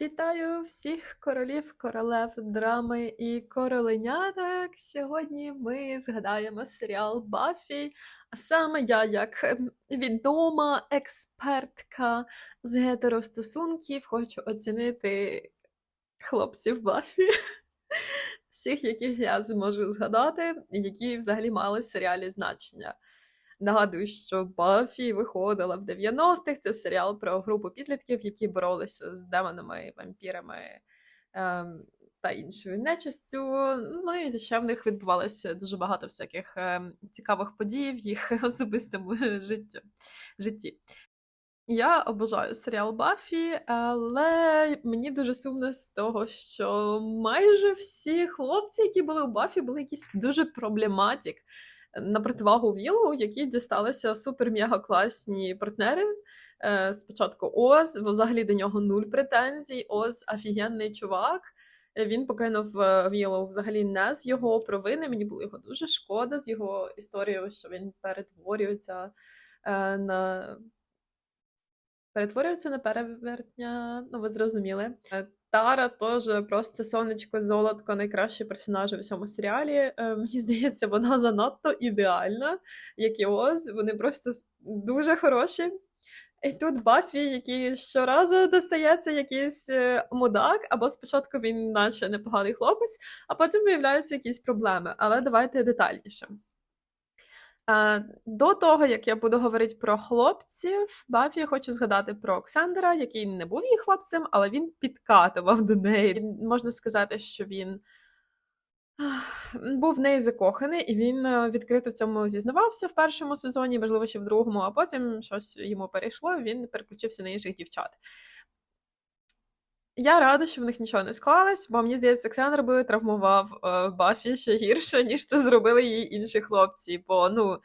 Вітаю всіх королів, королев драми і короленяток. Сьогодні ми згадаємо серіал Баффі. А саме я, як ем, відома експертка з гетеростосунків, хочу оцінити хлопців Баффі. Всіх, яких я зможу згадати, які взагалі мали в серіалі значення. Нагадую, що Баффі виходила в 90-х. Це серіал про групу підлітків, які боролися з демонами, вампірами ем, та іншою нечистю. Ну і ще в них відбувалося дуже багато всяких ем, цікавих подій в їх особистому житті. житті. Я обожаю серіал Баффі, але мені дуже сумно з того, що майже всі хлопці, які були у Баффі, були якісь дуже проблематик на противагу Вілу, які дісталися супер-мега класні партнери. Е, Спочатку Оз, взагалі до нього нуль претензій. Оз офігенний чувак. Він покинув е, Вілоу взагалі не з його провини. Мені було його дуже шкода з його історією, що він перетворюється е, на. Перетворюється на перевертня, ну ви зрозуміли. Тара теж просто сонечко, золотко, найкращий персонаж у всьому серіалі. Е, мені здається, вона занадто ідеальна, як і Оз. Вони просто дуже хороші. І тут Баффі, який щоразу достається якийсь е, мудак, або спочатку він, наче непоганий хлопець, а потім виявляються якісь проблеми. Але давайте детальніше. До того, як я буду говорити про хлопців, Баффі я хочу згадати про Оксандера, який не був її хлопцем, але він підкатував до неї. Можна сказати, що він був в неї закоханий, і він е, відкрито в цьому зізнавався в першому сезоні, можливо, ще в другому, а потім щось йому перейшло, і він переключився на інших дівчат. Я рада, що в них нічого не склалось, бо мені здається, Олександр би травмував е, Баффі ще гірше, ніж це зробили її інші хлопці. Бо ну,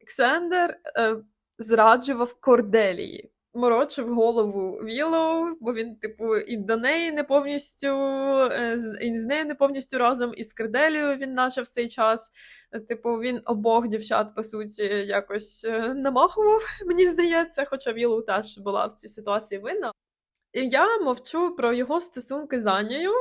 Олександр е, зраджував Корделії, морочив голову Вілоу, бо він, типу, і до неї не повністю, е, і з нею не повністю разом, і з Корделією він наче в цей час. Типу, він обох дівчат, по суті, якось е, намахував, мені здається, хоча Вілоу теж була в цій ситуації винна. І я мовчу про його стосунки з Анією.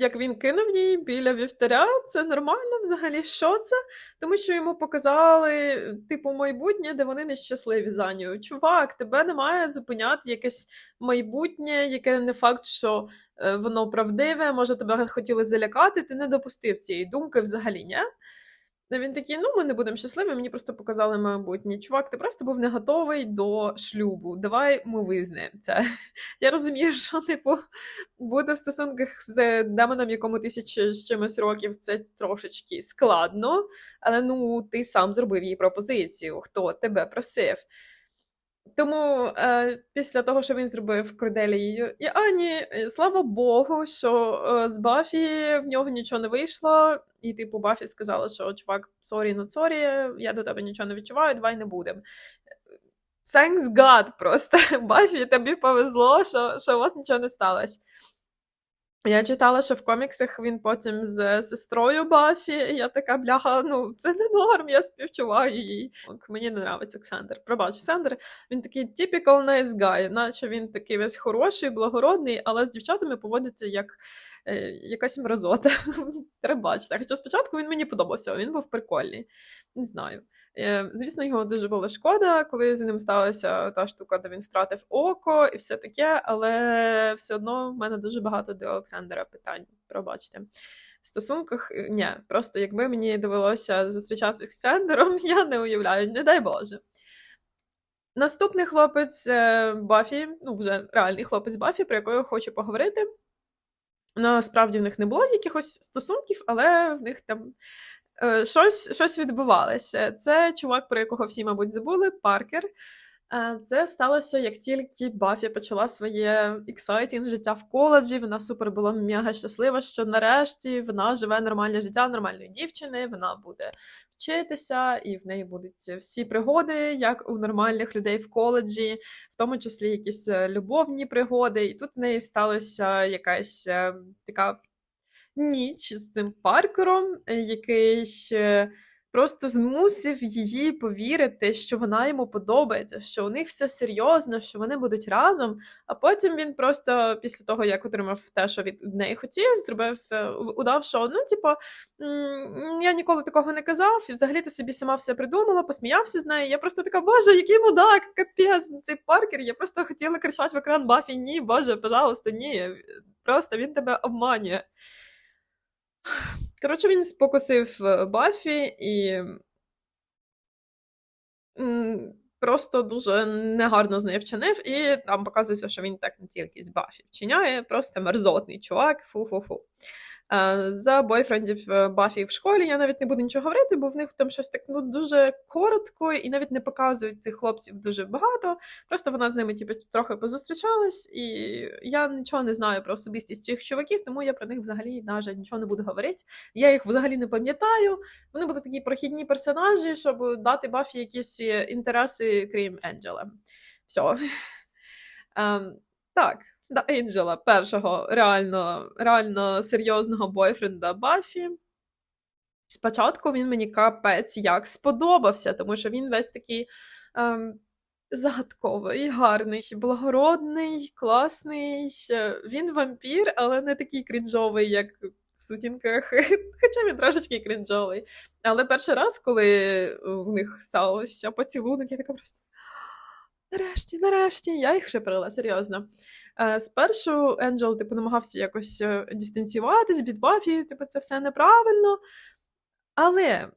Як він кинув її біля вівтаря, це нормально взагалі. Що це? Тому що йому показали, типу, майбутнє, де вони нещасливі з Анією. Чувак, тебе не має зупиняти якесь майбутнє, яке не факт, що е, воно правдиве, може тебе хотіли залякати, ти не допустив цієї думки взагалі, ні? Він такий, ну ми не будемо щасливі, мені просто показали майбутнє. Чувак, ти просто був не готовий до шлюбу. Давай ми визнаємо це. Я розумію, що типу бути в стосунках з демоном, якому тисячі з чимось років, це трошечки складно, але ну ти сам зробив їй пропозицію, хто тебе просив. Тому е, після того, що він зробив Корделією і Ані, е, слава Богу, що е, з Бафі в нього нічого не вийшло, і типу Бафі сказала, що чувак, сорі, ну сорі, я до тебе нічого не відчуваю, давай не будемо. Thanks God просто. Бафі, тобі повезло, що, що у вас нічого не сталося. Я читала, що в коміксах він потім з сестрою Бафі, я така бляха, ну це не норм, я співчуваю їй. Мені не нравиться Олександр. Пробач, Олександр, він такий typical nice guy, наче він такий весь хороший, благородний, але з дівчатами поводиться як е, якась мразота. Треба бачити. Хоча спочатку він мені подобався, він був прикольний. Не знаю. Е, Звісно, його дуже було шкода, коли з ним сталася та штука, де він втратив око і все таке, але все одно в мене дуже багато до Олександра питань. Пробачте. В стосунках е, ні, просто якби мені довелося зустрічатися з Олександром, я не уявляю, не дай Боже. Наступний хлопець е, Бафі, ну вже реальний хлопець Бафі, про якого хочу поговорити. Насправді в них не було якихось стосунків, але в них там щось, щось відбувалося. Це чувак, про якого всі, мабуть, забули, Паркер. Е, Це сталося, як тільки Бафі почала своє ексайтінг життя в коледжі. Вона супер була мега щаслива, що нарешті вона живе нормальне життя нормальної дівчини. Вона буде вчитися, і в неї будуть всі пригоди, як у нормальних людей в коледжі, в тому числі якісь е, любовні пригоди. І тут в неї сталася якась е, така ніч з цим паркером, е, який просто змусив її повірити, що вона йому подобається, що у них все серйозно, що вони будуть разом. А потім він просто після того, як отримав те, що від неї хотів, зробив е, удав, що ну, типу, я ніколи такого не казав, і взагалі ти собі сама все придумала, посміявся з нею. Я просто така, боже, який мудак, капець, цей паркер. Я просто хотіла кричати в екран Бафі, ні, боже, пожалуйста, ні. Просто він тебе обманює. Коротше, він спокусив е, Баффі і просто дуже негарно з нею вчинив, і там показується, що він так не тільки з Баффі вчиняє, просто мерзотний чувак, фу-фу-фу. За бойфрендів е, Баффі в школі я навіть не буду нічого говорити, бо в них там щось так ну, дуже коротко і навіть не показують цих хлопців дуже багато. Просто вона з ними типу, трохи позустрічалась, і я нічого не знаю про особистість цих чуваків, тому я про них взагалі навіть нічого не буду говорити. Я їх взагалі не пам'ятаю. Вони були такі прохідні персонажі, щоб дати Баффі якісь е, інтереси, крім Енджела. Все. Ем, так. Да, Енджела, першого реально реально серйозного бойфренда Баффі. Спочатку він мені капець як сподобався, тому що він весь такий ем, загадковий, гарний, благородний, класний. Він вампір, але не такий крінжовий, як в сутінках. Хоча він трошечки крінжовий. Але перший раз, коли в них сталося поцілунок, я така просто. Нарешті, нарешті, я їх шиперила, серйозно. Е, Спершу Енджел, типу, намагався якось е, дистанціюватись від Бафі, типу, це все неправильно. Але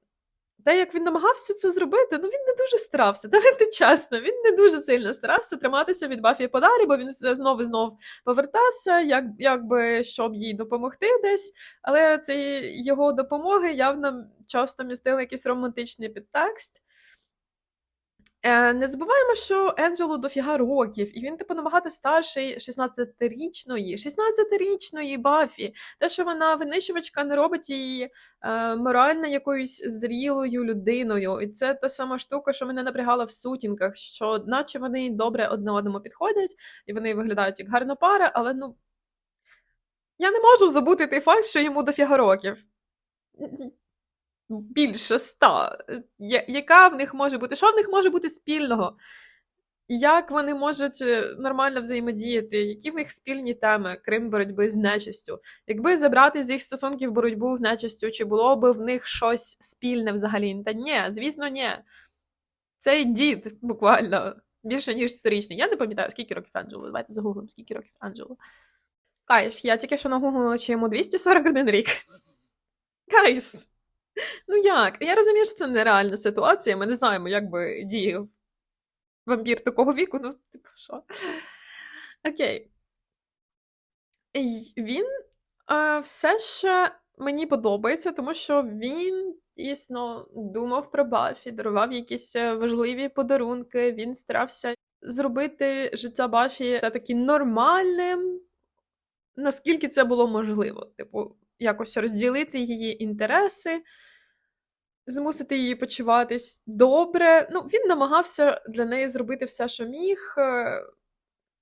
те, як він намагався це зробити, ну він не дуже старався. Давайте чесно, він не дуже сильно старався триматися від Бафі подалі, бо він знову і знов повертався, як, якби щоб їй допомогти десь. Але цієї його допомоги явно часто містили якийсь романтичний підтекст. Е, Не забуваємо, що Енджелу дофіга років, і він, типу, набагато старший 16-річної, 16-річної Бафі. Те, що вона винищувачка, не робить її е, морально якоюсь зрілою людиною. І це та сама штука, що мене напрягала в сутінках, що наче вони добре одне одному підходять, і вони виглядають як гарна пара, але ну. Я не можу забути той факт, що йому дофіга років більше ста. Я- Яка в них може бути? Що в них може бути спільного? Як вони можуть е, нормально взаємодіяти? Які в них спільні теми, крім боротьби з нечистю? Якби забрати з їх стосунків боротьбу з нечистю, чи було б в них щось спільне взагалі? Та ні, звісно, ні. Цей дід буквально більше ніж сторічний. Я не пам'ятаю, скільки років Анджелу. Давайте загуглимо, скільки років Анджелу. Кайф, я тільки що нагуглила, чи йому 241 рік. Гайс! Ну як? Я розумію, що це нереальна ситуація. Ми не знаємо, як би діяв вампір такого віку. Ну, типу, що? Окей. Він е, все ще мені подобається, тому що він дійсно думав про Баффі, дарував якісь е, важливі подарунки. Він старався зробити життя Баффі все-таки нормальним, наскільки це було можливо. Типу, якось розділити її інтереси, змусити її почуватись добре. Ну, він намагався для неї зробити все, що міг, е,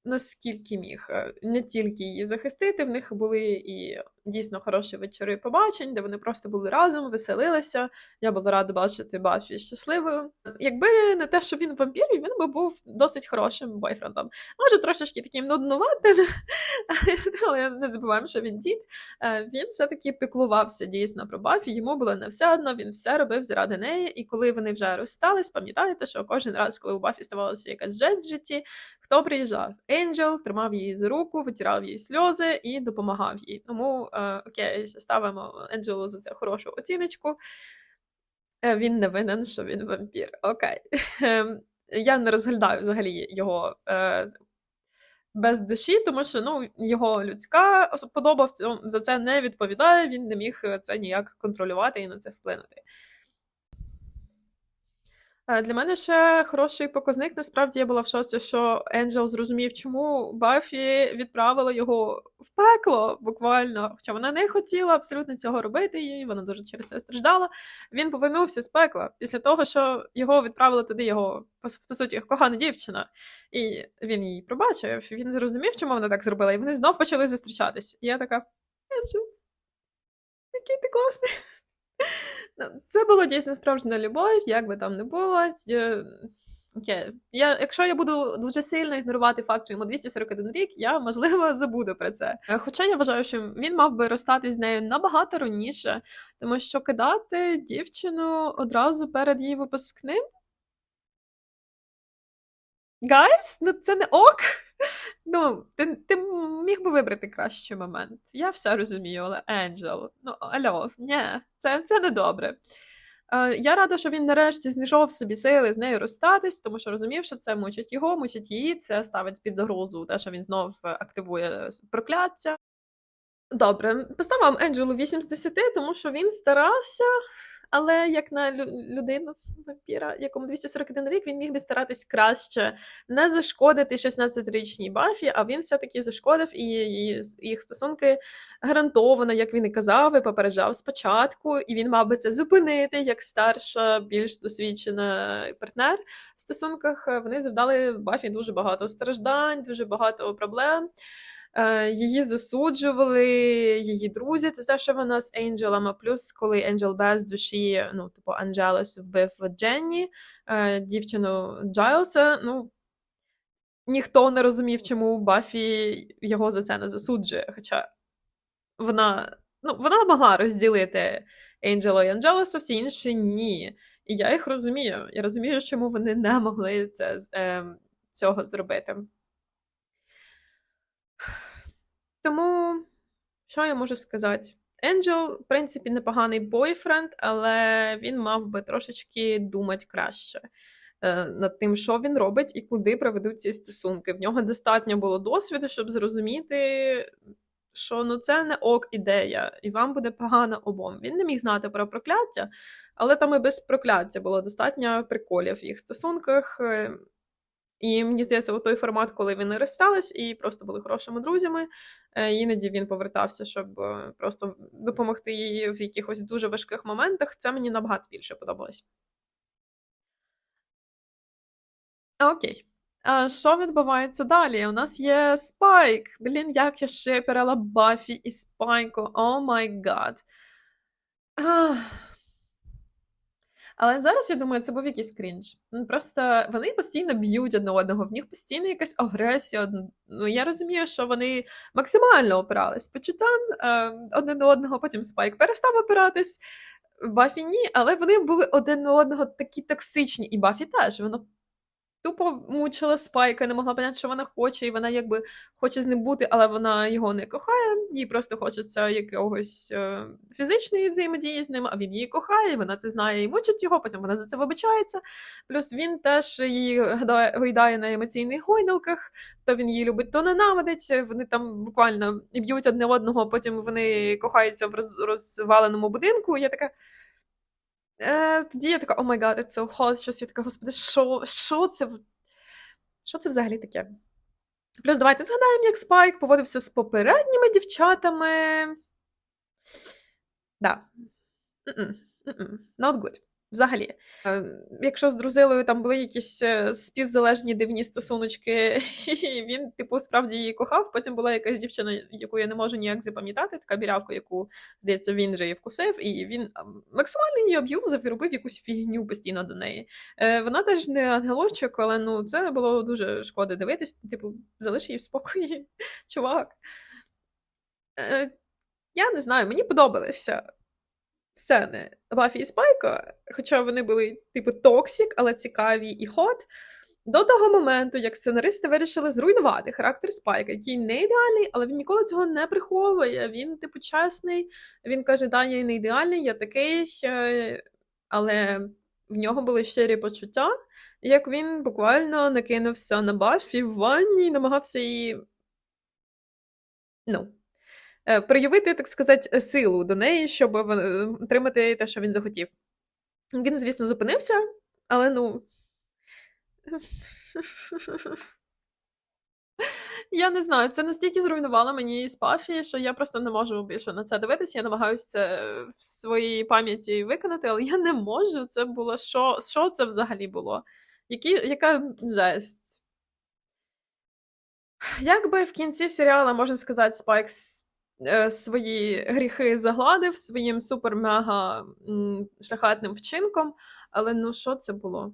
наскільки міг. Е, Не тільки її захистити, в них були і дійсно хороші вечори побачень, де вони просто були разом, веселилися. Я була рада бачити Баффі щасливою. Якби не те, що він вампір, він би був досить хорошим бойфрендом. Може, трошечки таким нуднуватим, але не забуваємо, що він дід. Е, Він все-таки піклувався дійсно про Баффі, йому було не все одно, він все робив заради неї. І коли вони вже розстались, пам'ятаєте, що кожен раз, коли у Баффі ставалася якась жесть в житті, хто приїжджав? Енджел тримав її за руку, витирав їй сльози і допомагав їй. Тому е, окей, ставимо Енджелу за це хорошу оціночку. Е, Він не винен, що він вампір. Окей. Ем, Я не розглядаю взагалі його е, без душі, тому що ну, його людська подоба за це не відповідає, він не міг е, це ніяк контролювати і на це вплинути. Е, Для мене ще хороший показник. Насправді я була в шоці, що Енджел зрозумів, чому Баффі відправила його в пекло буквально. Хоча вона не хотіла абсолютно цього робити, і вона дуже через це страждала. Він повернувся з пекла після того, що його відправила туди його, по суті, кохана дівчина. І він її пробачив. Він зрозумів, чому вона так зробила, і вони знов почали зустрічатись. І я така: Енджел, який ти класний. Ну, це було дійсно справжня любов, як би там не було. Е, Окей, я, якщо я буду дуже сильно ігнорувати факт, що йому 241 рік, я можливо забуду про це. Е, Хоча я вважаю, що він мав би розстатись з нею набагато раніше, тому що кидати дівчину одразу перед її випускним. Гайс, ну це не ок. Ну, ти, ти міг би вибрати кращий момент. Я все розумію, але Енджел, ну альо, ні, це, це не добре. Е, я рада, що він нарешті знайшов собі сили з нею розстатись, тому що розумів, що це мучить його, мучить її, це ставить під загрозу те, що він знов активує прокляття. Добре, поставимо Енджелу 8 з 10, тому що він старався, але як на людину вампіра, якому 241 рік, він міг би старатись краще не зашкодити 16-річній Бафі, а він все-таки зашкодив і їх стосунки гарантовано, як він і казав, і попереджав спочатку, і він мав би це зупинити як старша, більш досвідчена партнер в стосунках. Вони завдали Бафі дуже багато страждань, дуже багато проблем. Е, її засуджували, її друзі, це те, що вона з Енджелами. Плюс, коли Енджел без душі, ну, типу, Анджелос вбив Дженні, е, дівчину Джайлса, ну. Ніхто не розумів, чому Бафі його за це не засуджує. Хоча вона ну, вона могла розділити Енджела і Анджелеса, всі інші ні. І я їх розумію. Я розумію, чому вони не могли це, е, цього зробити. Тому, що я можу сказати? Енджел, в принципі, непоганий бойфренд, але він мав би трошечки думати краще е, над тим, що він робить і куди проведуть ці стосунки. В нього достатньо було досвіду, щоб зрозуміти, що ну це не ок ідея, і вам буде погано обом. Він не міг знати про прокляття, але там і без прокляття було достатньо приколів в їх стосунках. І мені здається, той формат, коли вони розстались і просто були хорошими друзями. Е, іноді він повертався, щоб е, просто допомогти їй в якихось дуже важких моментах. Це мені набагато більше подобалось. Окей. А Що відбувається далі? У нас є Спайк. Блін, як я шиперила Бафі і Спайку. О май гад. Але зараз я думаю, це був якийсь крінж. Ну, просто вони постійно б'ють одне одного, в них постійно якась агресія. Ну я розумію, що вони максимально опирались почуттям е, до одного, потім Спайк перестав опиратись. Бафі ні, але вони були один на одного такі токсичні, і Бафі теж. Воно Тупо мучила спайка, не могла поняти, що вона хоче, і вона якби хоче з ним бути, але вона його не кохає, їй просто хочеться якогось е, фізичної взаємодії з ним, а він її кохає, вона це знає і мучить його, потім вона за це вибачається. Плюс він теж її гойдає на емоційних гойдалках, то він її любить, то ненавидить. Вони там буквально б'ють одне одного, потім вони кохаються в розваленому будинку. Я така. Е, Тоді я така, о май гад, це hot, щось я така, господи, що що це що це взагалі таке? Плюс давайте згадаємо, як Спайк поводився з попередніми дівчатами. Да. Not good. Взагалі, е, якщо з друзилою там були якісь е, співзалежні дивні стосуночки, і він, типу, справді її кохав. Потім була якась дівчина, яку я не можу ніяк запам'ятати, така бірявка, яку здається, він же її вкусив, і він максимально її аб'юзив і робив якусь фігню постійно до неї. Е, вона теж не ангелочок, але ну це було дуже шкода дивитись. Типу, залиш її в спокої, чувак. Я не знаю, мені подобалося сцени Бафі і Спайка, хоча вони були типу токсік, але цікаві і хот. До того моменту, як сценаристи вирішили зруйнувати характер Спайка, який не ідеальний, але він ніколи цього не приховує. Він, типу, чесний. Він каже: Да, я не ідеальний, я такий, але в нього були щирі почуття, як він буквально накинувся на Бафі в ванні і намагався її. Ну, проявити, так сказати, силу до неї, щоб е, отримати те, що він захотів. Він, звісно, зупинився, але ну. Я не знаю, це настільки зруйнувало мені спафі, що я просто не можу більше на це дивитися. Я намагаюся це в своїй пам'яті виконати, але я не можу. Це було що що це взагалі було? Які, Яка жесть? Якби в кінці серіалу, можна сказати, Спайкс е, свої гріхи загладив своїм супер-мега шляхетним вчинком. Але ну що це було?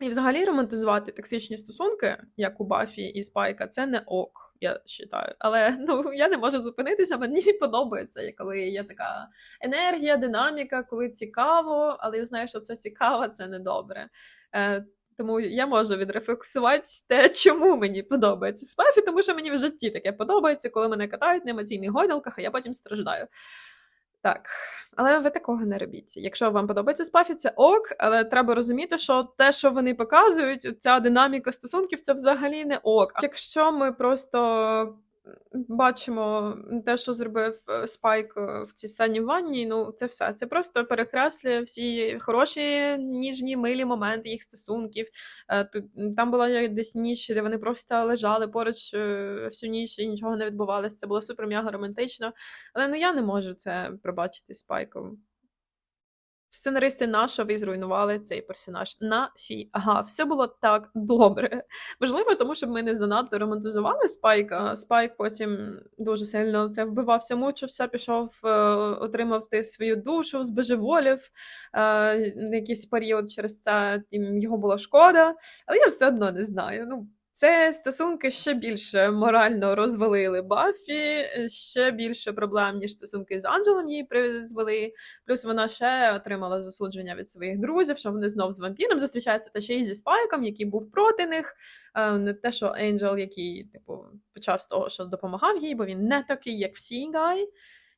І взагалі романтизувати токсичні стосунки, як у Бафі і Спайка, це не ок, я вважаю. Але ну я не можу зупинитися, мені подобається, коли є така енергія, динаміка, коли цікаво, але я знаю, що це цікаво, це не добре. Е, тому я можу відрефлексувати те, чому мені подобається Спафі, тому що мені в житті таке подобається, коли мене катають на емоційних гойдалках, а я потім страждаю. Так, але ви такого не робіть. Якщо вам подобається спафі, це ок, але треба розуміти, що те, що вони показують, ця динаміка стосунків, це взагалі не ок. Якщо ми просто бачимо те, що зробив е, Спайк е, в цій сцені в ванні, ну це все. Це просто перекреслює всі хороші, ніжні, милі моменти їх стосунків. Е, там була десь ніч, де вони просто лежали поруч всю ніч і нічого не відбувалося. Це було супер м'яго романтично. Але ну я не можу це пробачити Спайком. Сценаристи нащо ви зруйнували цей персонаж? Нафі. Ага, все було так добре. Можливо, тому що ми не занадто романтизували Спайка. Спайк потім дуже сильно це вбивався, мучився, пішов, е, отримав ти свою душу, збожеволів е, якийсь період через це його було шкода, але я все одно не знаю. Ну, це стосунки ще більше морально розвалили Баффі, ще більше проблем, ніж стосунки з Анджелом їй призвели. Плюс вона ще отримала засудження від своїх друзів, що вони знов з вампіром зустрічаються, та ще й зі спайком, який був проти них. Е, не те, що Енджел, який типу, почав з того, що допомагав їй, бо він не такий, як всі гай.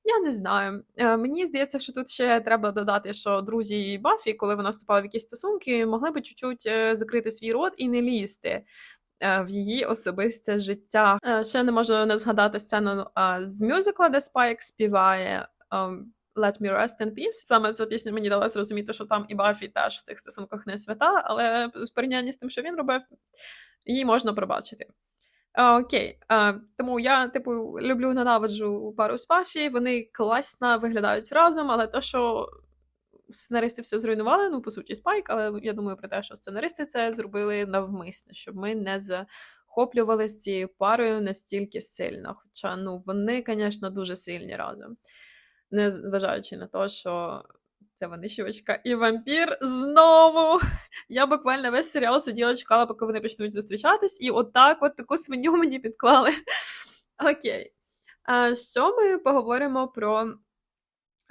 Я не знаю. Е, мені здається, що тут ще треба додати, що друзі Баффі, коли вона вступала в якісь стосунки, могли би чуть-чуть е, закрити свій рот і не лізти. Е, в її особисте життя. Е, ще не можу не згадати сцену з мюзикла, де Спайк співає. Ем, Let me rest in peace. Саме ця пісня мені дала зрозуміти, що там і Бафі теж в цих стосунках не свята, але в порівнянні з тим, що він робив, її можна пробачити. Окей, тому я, типу, люблю ненавиджу пару з Бафі, вони класно виглядають разом, але те, що сценаристи все зруйнували, ну, по суті, спайк, але я думаю про те, що сценаристи це зробили навмисно, щоб ми не захоплювалися цією парою настільки сильно. Хоча ну, вони, звісно, дуже сильні разом. Незважаючи на те, що це винищувачка і вампір знову. Я буквально весь серіал сиділа, чекала, поки вони почнуть зустрічатись, і отак от таку свиню мені підклали. Окей. А Що ми поговоримо про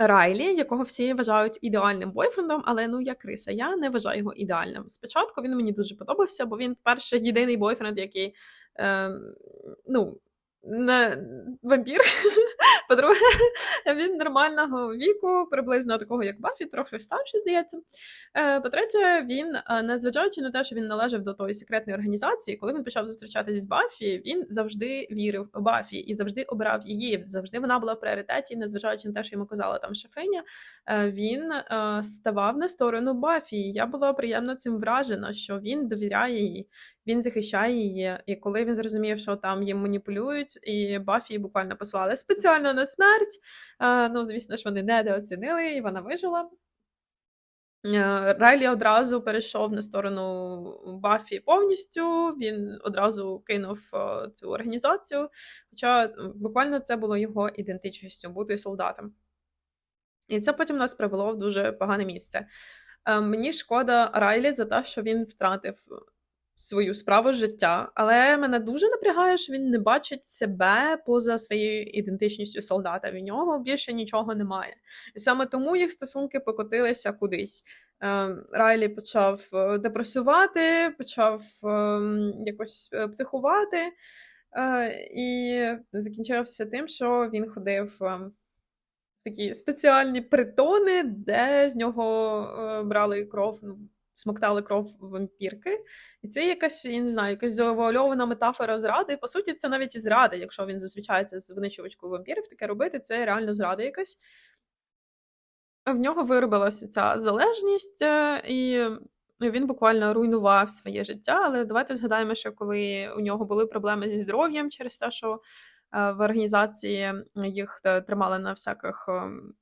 Райлі, якого всі вважають ідеальним бойфрендом, але ну я криса, я не вважаю його ідеальним. Спочатку він мені дуже подобався, бо він перший єдиний бойфренд, який е, ну, не вампір. По-друге, він нормального віку, приблизно такого, як Баффі, трохи старший, здається. Е, по-третє, він, е, незважаючи на те, що він належав до тої секретної організації, коли він почав зустрічатися з Баффі, він завжди вірив Баффі і завжди обирав її. Завжди вона була в пріоритеті, незважаючи на те, що йому казала там шефиня. Е, він ставав на сторону Баффі. Я була приємно цим вражена, що він довіряє їй він захищає її. І коли він зрозумів, що там їм маніпулюють, і Бафі буквально послали спеціально на смерть. Ну, звісно ж, вони недооцінили, і вона вижила. Е, Райлі одразу перейшов на сторону Бафі повністю. Він одразу кинув е, цю організацію. Хоча буквально це було його ідентичністю бути солдатом. І це потім нас привело в дуже погане місце. Е, мені шкода Райлі за те, що він втратив свою справу життя, але мене дуже напрягає, що він не бачить себе поза своєю ідентичністю солдата. В нього більше нічого немає. І саме тому їх стосунки покотилися кудись. Ем, Райлі почав е, депресувати, почав ем, якось е, психувати, е, і закінчився тим, що він ходив. Ем, такі спеціальні притони, де з нього брали кров ну, смоктали кров вампірки. І це якась, я не знаю, якась завуальована метафора зради. По суті, це навіть і зрада, якщо він зустрічається з винищувачкою вампірів, таке робити, це реально зрада якась. В нього виробилася ця залежність, е, і він буквально руйнував своє життя. Але давайте згадаємо, що коли у нього були проблеми зі здоров'ям через те, що е, в організації їх тримали на всяких ем,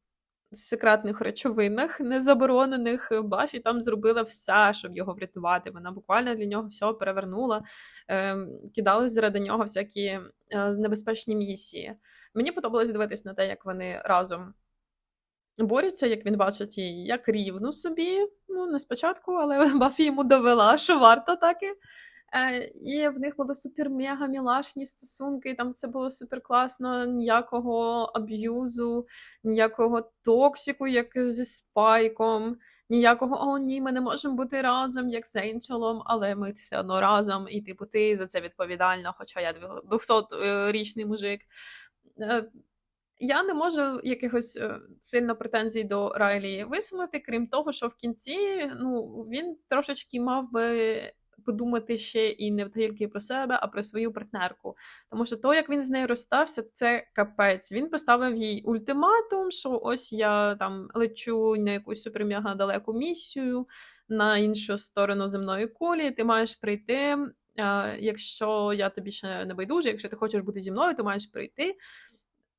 секретних речовинах незаборонених. Бафі там зробила все, щоб його врятувати. Вона буквально для нього все перевернула, ем, кидали заради нього всякі е, небезпечні місії. Мені подобалось дивитись на те, як вони разом борються, як він бачить її як рівну собі. Ну, не спочатку, але Бафі йому довела, що варто таки. Е, і в них були супер мега мілашні стосунки, і там все було супер класно, ніякого аб'юзу, ніякого токсику, як зі спайком, ніякого о, ні, ми не можемо бути разом, як з Енчелом, але ми все одно разом, і типу ти за це відповідальна, хоча я 200-річний мужик. Е, я не можу якихось е, сильно претензій до Райлі висунути, крім того, що в кінці ну, він трошечки мав би подумати ще і не тільки про себе, а про свою партнерку. Тому що то, як він з нею розстався, це капець. Він поставив їй ультиматум, що ось я там лечу на якусь супермега далеку місію на іншу сторону земної кулі, ти маєш прийти. Якщо я тобі ще не байдуже, якщо ти хочеш бути зі мною, ти маєш прийти.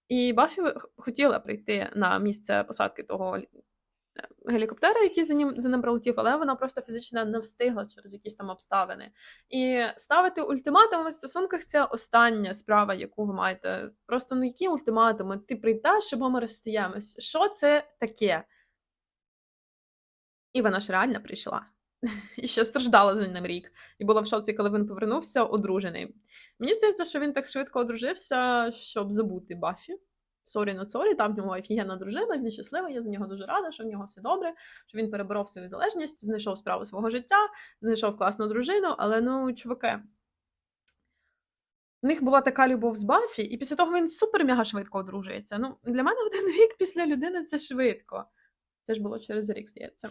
І Баффі хотіла прийти на місце посадки того гелікоптера, який за ним за ним прилетів, але вона просто фізично не встигла через якісь там обставини. І ставити ультиматуми в стосунках це остання справа, яку ви маєте. Просто ну які ультиматуми? Ти прийдеш, або ми розстаємось. Що це таке? І вона ж реально прийшла. І ще страждала за ним рік. І була в шоці, коли він повернувся, одружений. Мені здається, що він так швидко одружився, щоб забути Баффі. Сорі на сорі, там в нього офігенна дружина, він щасливий, я за нього дуже рада, що в нього все добре, що він переборов свою залежність, знайшов справу свого життя, знайшов класну дружину, але ну, чуваки. В них була така любов з Баффі, і після того він супер-мега швидко одружується. Ну, Для мене один рік після людини це швидко. Це ж було через рік, здається.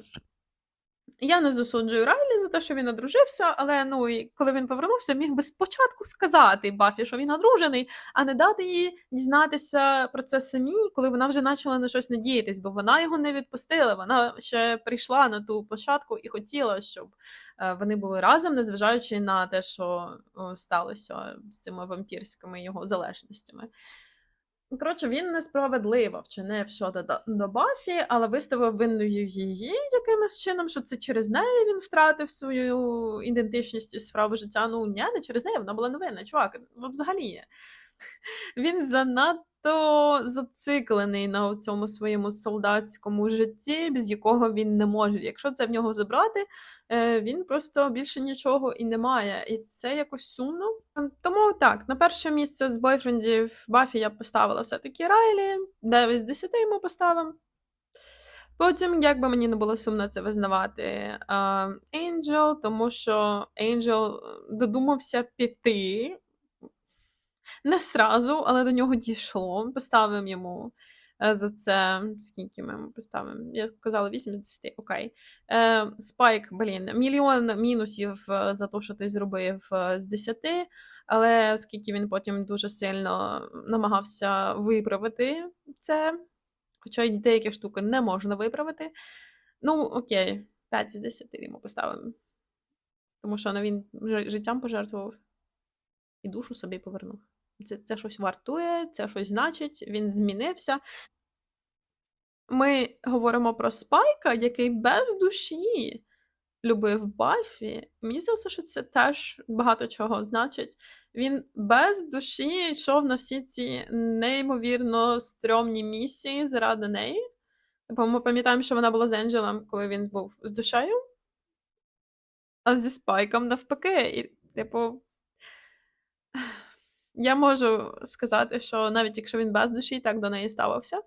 Я не засуджую Райлі за те, що він одружився, але ну і коли він повернувся, міг би спочатку сказати Бафі, що він одружений, а не дати їй дізнатися про це самій, коли вона вже почала на щось надіятись, бо вона його не відпустила. Вона ще прийшла на ту площадку і хотіла, щоб е, вони були разом, незважаючи на те, що сталося з цими вампірськими його залежностями. Коротше, він несправедливо вчинив щодо до Бафі, але виставив винною її якимось чином, що це через неї він втратив свою ідентичність і справу життя. Ну, ні, не через неї, вона була невинна. Чувак, взагалі. Він занадто зациклений на цьому своєму солдатському житті, без якого він не може. Якщо це в нього забрати, е, він просто більше нічого і не має. І це якось сумно. Тому так, на перше місце з бойфрендів Бафі я поставила все-таки Райлі, 9 з 10 ми поставимо. Потім, як би мені не було сумно це визнавати, Angel, тому що Angel додумався піти не сразу, але до нього дійшло. Поставимо йому е, за це. Скільки ми йому поставимо? Я казала 8 з 10, окей. Е, Спайк, блін, мільйон мінусів е, за те, що ти зробив з 10, але оскільки він потім дуже сильно намагався виправити це, хоча й деякі штуки не можна виправити. Ну, окей, 5 з 10 йому поставимо. Тому що ну, він життям пожертвував і душу собі повернув. Це, це щось вартує, це щось значить, він змінився. Ми говоримо про Спайка, який без душі любив Баффі. Мені здається, що це теж багато чого значить. Він без душі йшов на всі ці неймовірно стрьомні місії заради неї. Бо ми пам'ятаємо, що вона була з Енджелом, коли він був з душею, а зі Спайком навпаки. І, типу, я можу сказати, що навіть якщо він без душі так до неї ставився,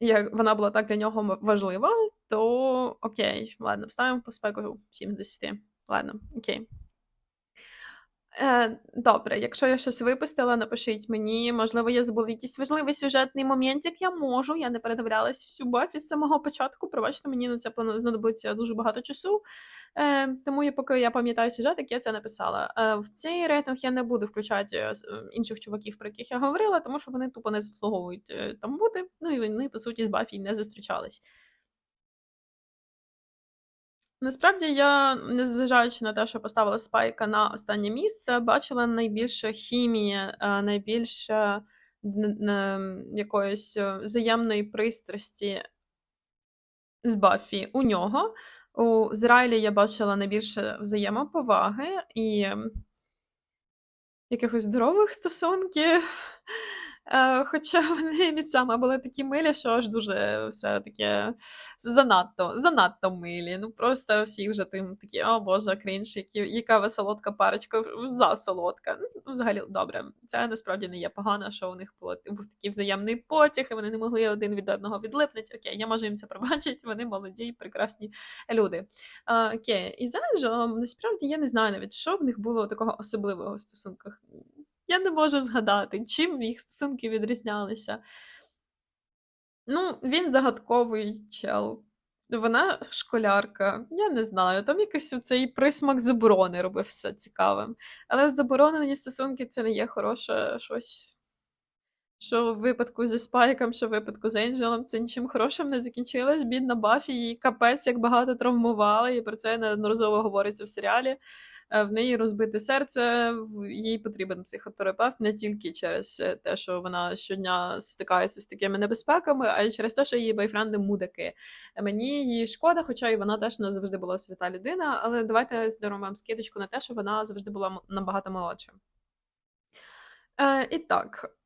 як вона була так для нього важлива, то окей, ладно, вставимо по спеку 7 з 10. Ладно, окей. Е, Добре, якщо я щось випустила, напишіть мені. Можливо, я забула якийсь важливий сюжетний момент, як я можу. Я не передивлялась всю бафі з самого початку. Пробачте, мені на це знадобиться дуже багато часу. Е, Тому я поки я пам'ятаю сюжет, як я це написала. Е, В цей рейтинг я не буду включати інших чуваків, про яких я говорила, тому що вони тупо не заслуговують там бути. Ну і вони, по суті, з Бафі не зустрічались. Насправді я, незважаючи на те, що поставила спайка на останнє місце, бачила найбільше хімії, найбільше н- н- якоїсь е, взаємної пристрасті з Баффі у нього. У з Райлі я бачила найбільше взаємоповаги і якихось здорових стосунків. Е, Хоча вони місцями були такі милі, що аж дуже все таке занадто, занадто милі. Ну просто всі вже тим такі, о Боже, крінж, яка ви солодка парочка, за солодка. Ну, взагалі, добре, це насправді не є погано, що у них було був такий взаємний потяг, і вони не могли один від одного відлипнути. Окей, я можу їм це пробачити, вони молоді, прекрасні люди. А, окей, і з насправді я не знаю навіть, що в них було такого особливого в стосунках. Я не можу згадати, чим їх стосунки відрізнялися. Ну, він загадковий чел. Вона школярка. Я не знаю. Там якийсь цей присмак заборони робив все цікавим. Але заборонені стосунки це не є хороше щось. Що в випадку зі Спайком, що в випадку з Енджелом, це нічим хорошим не закінчилось. Бідна Бафі, її капець як багато травмували, і про це неодноразово говориться в серіалі. Е, В неї розбите серце, їй потрібен психотерапевт не тільки через е, те, що вона щодня стикається з такими небезпеками, а й через те, що її бойфренди мудаки. Мені її шкода, хоча і вона теж не завжди була свята людина, але давайте здаємо вам скидочку на те, що вона завжди була набагато молодша. Е, і так,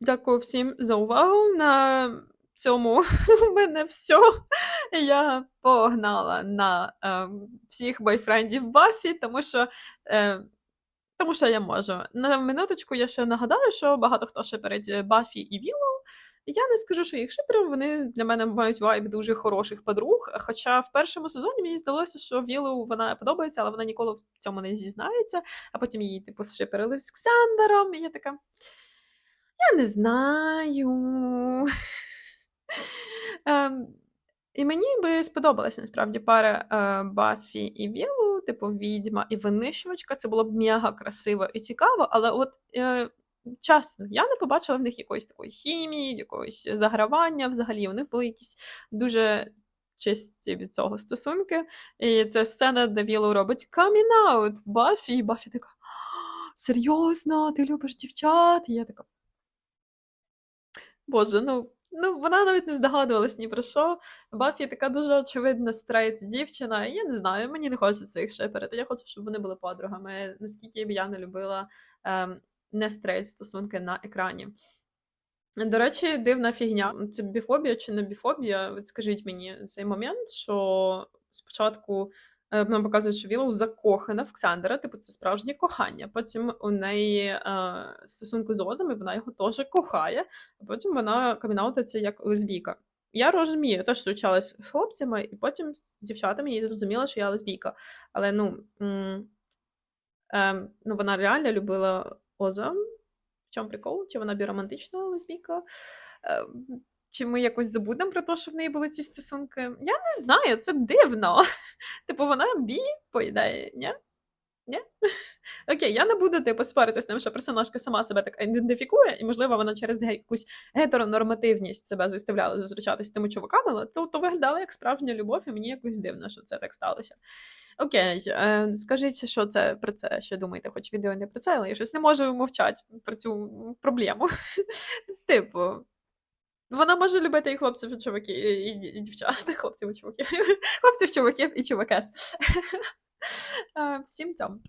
дякую всім за увагу. На цьому в мене все. Я погнала на ем, всіх бойфрендів Баффі, тому що. Е, тому що я можу. На минуточку я ще нагадаю, що багато хто шиперить Баффі і Віллоу. Я не скажу, що їх шиперю, вони для мене мають вайб дуже хороших подруг. Хоча в першому сезоні мені здалося, що Віллоу вона подобається, але вона ніколи в цьому не зізнається. А потім її, типу, шиперили з Ксандером, і я така. Я не знаю. Ем, і мені би сподобалася насправді пара е, Баффі і Віллу, типу відьма і винищувачка. Це було б мега красиво і цікаво, але от е, чесно, я не побачила в них якоїсь такої хімії, якогось загравання. Взагалі, у них були якісь дуже чисті від цього стосунки. І це сцена, де Віллу робить out Баффі, і Баффі така. Серйозно, ти любиш дівчат? І я така. Боже, ну. Ну, вона навіть не здогадувалась ні про що. Баффі така дуже очевидна стрейт дівчина. Я не знаю, мені не хочеться їх шиперити. Я хочу, щоб вони були подругами. Наскільки б я не любила ем, не стрейт стосунки на екрані. До речі, дивна фігня. Це біфобія чи не біфобія? От скажіть мені цей момент, що спочатку нам показують, що Вілоу закохана в Ксандера, типу, це справжнє кохання. Потім у неї е, стосунку з Озами, вона його теж кохає, а потім вона камінаутиться як лесбійка. Я розумію, я теж зустрічалась з хлопцями, і потім з дівчатами і зрозуміла, що я лесбійка. Але ну, ем, ну вона реально любила Оза. В чому прикол? Чи вона біромантична лесбійка? Е, Чи ми якось забудемо про те, що в неї були ці стосунки? Я не знаю, це дивно. Типу, вона бі, по ідеї, ні? Ні? Окей, я не буду типу спорити з тим, що персонажка сама себе так ідентифікує, і, можливо, вона через якусь гетеронормативність себе заставляла зустрічатися з тими чуваками, але то, то виглядало як справжня любов, і мені якось дивно, що це так сталося. Окей, е, скажіть, що це про це ще думаєте, хоч відео не про це, але я щось не можу мовчати про цю проблему. Типу, вона може любити і хлопців, і чуваків, і, і, і дівчат, хлопців і чуваків, хлопців, чуваків і чувакес. Е, Всім цьому.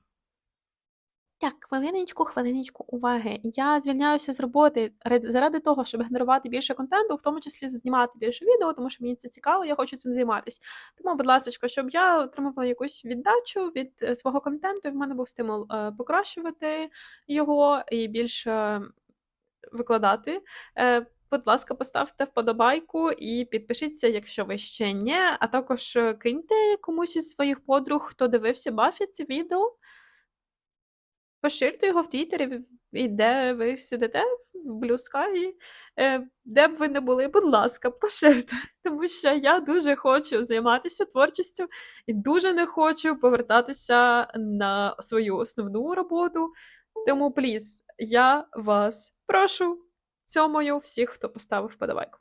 Так, хвилиночку, хвилиночку уваги. Я звільняюся з роботи заради того, щоб генерувати більше контенту, в тому числі знімати більше відео, тому що мені це цікаво, я хочу цим займатися. Тому, будь ласка, щоб я отримувала якусь віддачу від е, свого контенту, і в мене був стимул е, покращувати його і більше викладати. Будь ласка, поставте вподобайку і підпишіться, якщо ви ще ні. А також е, киньте комусь із своїх подруг, хто дивився Баффі це відео. Поширте його в Твіттері, і де ви сидите в Sky, е, де б ви не були, будь ласка, поширте. Тому що я дуже хочу займатися творчістю і дуже не хочу повертатися на свою основну роботу. Тому, пліз, я вас прошу цьомою всіх, хто поставив вподобайку.